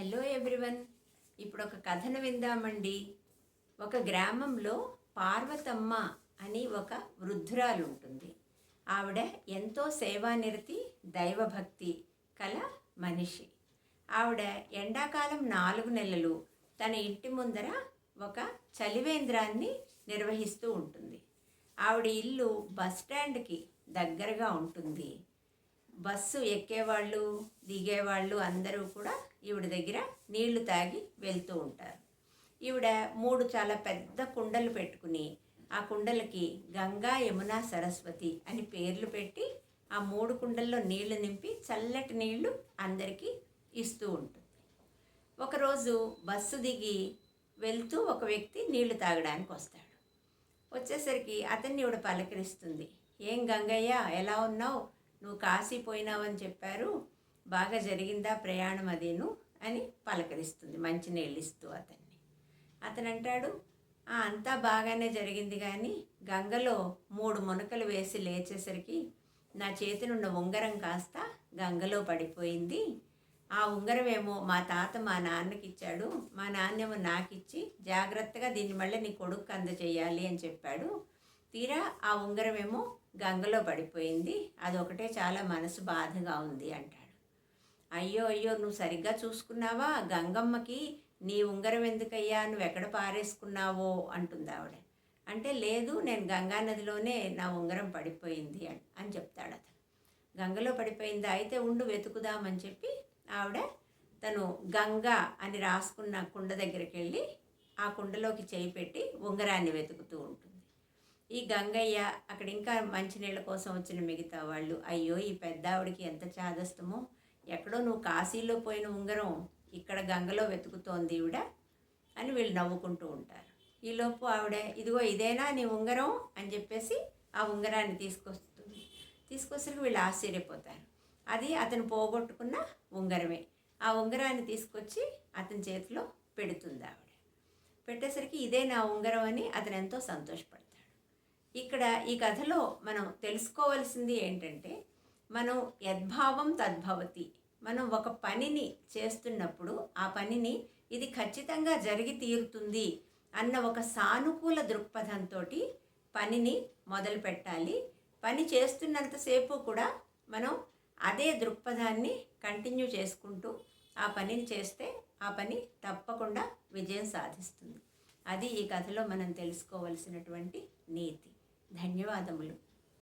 Hello everyone. ఇప్పుడు ఒక కథను విందామండి. ఒక గ్రామంలో పార్వతమ్మ అని ఒక వృద్ధురాలు ఉంటుంది. ఆవిడ ఎంతో సేవానిరతి దైవభక్తి కల మనిషి. ఆవిడ ఎండాకాలం నాలుగు నెలలు తన ఇంటి ముందర ఒక చలివేంద్రాన్ని నిర్వహిస్తూ ఉంటుంది. ఆవిడ ఇల్లు బస్ స్టాండ్కి దగ్గరగా ఉంటుంది. బస్సు ఎక్కేవాళ్ళు దిగేవాళ్ళు అందరూ కూడా ఈవిడ దగ్గర నీళ్ళు తాగి వెళ్తూ ఉంటారు. ఈవిడ మూడు చాలా పెద్ద కుండలు పెట్టుకుని ఆ కుండలకి గంగా యమున సరస్వతి అని పేర్లు పెట్టి ఆ మూడు కుండల్లో నీళ్ళు నింపి చల్లటి నీళ్ళు అందరికీ ఇస్తూ ఉంటుంది. ఒకరోజు బస్సు దిగి వెళ్తూ ఒక వ్యక్తి నీళ్ళు తాగడానికి వస్తాడు. వచ్చేసరికి అతన్ని ఇవిడ పలకరిస్తుంది. ఏం గంగయ్య ఎలా ఉన్నావు? నువ్వు కాశీ పోయినావని చెప్పారు. బాగా జరిగిందా ప్రయాణం అదేను అని పలకరిస్తుంది. మంచినీళ్ళు ఇస్తూ అతన్ని. అతను అంటాడు అంతా బాగానే జరిగింది కానీ గంగలో మూడు మునకలు వేసి లేచేసరికి నా చేతినున్న ఉంగరం కాస్త గంగలో పడిపోయింది. ఆ ఉంగరం ఏమో మా తాత మా నాన్నకి ఇచ్చాడు మా నాన్నేమో నాకిచ్చి జాగ్రత్తగా దీన్ని మళ్ళీ నీ కొడుకు అందజేయాలి అని చెప్పాడు. తీరా ఆ ఉంగరం ఏమో గంగలో పడిపోయింది. అదొకటే చాలా మనసు బాధగా ఉంది అంటాడు. అయ్యో అయ్యో నువ్వు సరిగ్గా చూసుకున్నావా? గంగమ్మకి నీ ఉంగరం ఎందుకయ్యా? నువ్వు ఎక్కడ పారేసుకున్నావో? అంటుంది ఆవిడ. అంటే లేదు నేను గంగా నదిలోనే నా ఉంగరం పడిపోయింది అని చెప్తాడు అతను. గంగలో పడిపోయిందా? అయితే ఉండు వెతుకుదామని చెప్పి ఆవిడ తను గంగా అని రాసుకున్న కుండ దగ్గరికి వెళ్ళి ఆ కుండలోకి చేయి పెట్టి ఉంగరాన్ని వెతుకుతూ ఉంటుంది. ఈ గంగయ్య అక్కడ ఇంకా మంచినీళ్ళ కోసం వచ్చిన మిగతా వాళ్ళు అయ్యో ఈ పెద్ద ఆవిడకి ఎంత చాదస్తమో. ఎక్కడో నువ్వు కాశీలో పోయిన ఉంగరం ఇక్కడ గంగలో వెతుకుతోంది ఈవిడ అని వీళ్ళు నవ్వుకుంటూ ఉంటారు. ఈలోపు ఆవిడ ఇదిగో ఇదేనా నీ ఉంగరం? అని చెప్పేసి ఆ ఉంగరాన్ని తీసుకొస్తుంది. తీసుకొసరికి వీళ్ళు ఆశ్చర్యపోతారు. అది అతను పోగొట్టుకున్న ఉంగరమే. ఆ ఉంగరాన్ని తీసుకొచ్చి అతని చేతిలో పెడుతుంది ఆవిడ. పెట్టేసరికి ఇదే నా ఉంగరం అని అతను ఎంతో సంతోషపడతాడు. ఇక్కడ ఈ కథలో మనం తెలుసుకోవాల్సింది ఏంటంటే మనం యద్భావం తద్భవతి. మనం ఒక పనిని చేస్తున్నప్పుడు ఆ పనిని ఇది ఖచ్చితంగా జరిగి తీరుతుంది అన్న ఒక సానుకూల దృక్పథంతో పనిని మొదలు పెట్టాలి. పని చేస్తున్నంతసేపు కూడా మనం అదే దృక్పథాన్ని కంటిన్యూ చేసుకుంటూ ఆ పనిని చేస్తే ఆ పని తప్పకుండా విజయం సాధిస్తుంది. అది ఈ కథలో మనం తెలుసుకోవలసినటువంటి నీతి. ధన్యవాదములు.